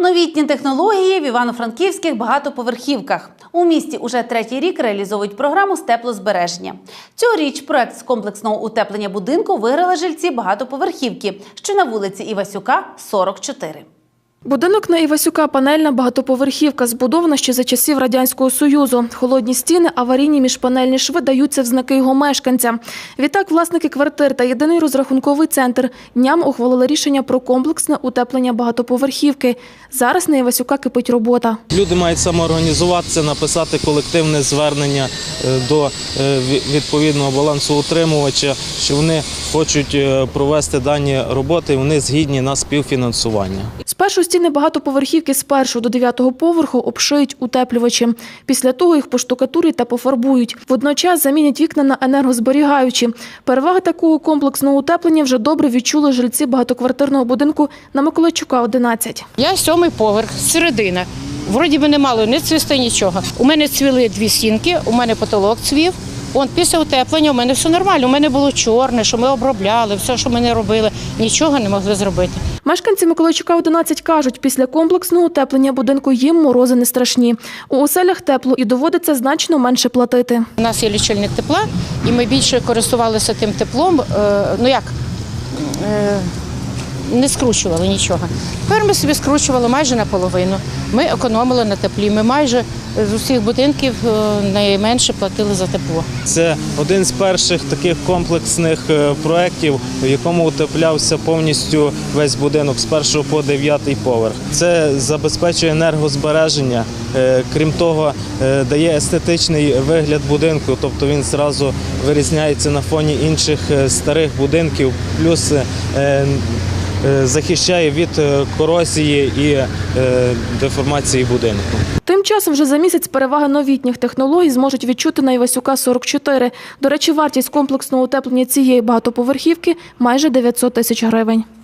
Новітні технології в івано-франківських багатоповерхівках. У місті уже третій рік реалізовують програму з теплозбереження. Цьогоріч проект з комплексного утеплення будинку виграли жильці багатоповерхівки, що на вулиці Івасюка, 44. Будинок на Івасюка панельна багатоповерхівка, збудована ще за часів Радянського Союзу. Холодні стіни, аварійні міжпанельні шви даються в знаки його мешканцям. Відтак, власники квартир та єдиний розрахунковий центр дням ухвалили рішення про комплексне утеплення багатоповерхівки. Зараз на Івасюка кипить робота. Люди мають самоорганізуватися, написати колективне звернення е, до е, ві- відповідного балансоутримувача, що вони хочуть е, провести дані роботи, вони згідні на співфінансування. Спершу стіни багатоповерхівки з першого до дев'ятого поверху обшиють утеплювачі. Після того їх поштукатурять та пофарбують. Водночас замінять вікна на енергозберігаючі. Переваги такого комплексного утеплення вже добре відчули жильці багатоквартирного будинку на Миколайчука, 11. Я сьомий поверх, середина. Вроді би не мало не цвісти нічого. У мене цвіли дві стінки, у мене потолок цвів. Он після утеплення у мене все нормально. У мене було чорне, що ми обробляли, все, що ми не робили, нічого не могли зробити. Мешканці Миколайчука 11 кажуть, після комплексного утеплення будинку їм морози не страшні. У оселях тепло і доводиться значно менше платити. У нас є лічильник тепла, і ми більше користувалися тим теплом. е, Ну як? Не скручували нічого. Тепер ми собі скручували майже наполовину. Ми економили на теплі. Ми майже з усіх будинків е, найменше платили за тепло. Це один з перших таких комплексних е, проєктів, в якому утеплявся повністю весь будинок з першого по дев'ятий поверх. Це забезпечує енергозбереження. е, Крім того, дає естетичний вигляд будинку, тобто він зразу вирізняється на фоні інших старих будинків, плюс захищає від е, корозії і е, деформації будинку. Тим часом вже за місяць переваги новітніх технологій зможуть відчути на Івасюка 44. До речі, вартість комплексного утеплення цієї багатоповерхівки майже 900 тисяч гривень.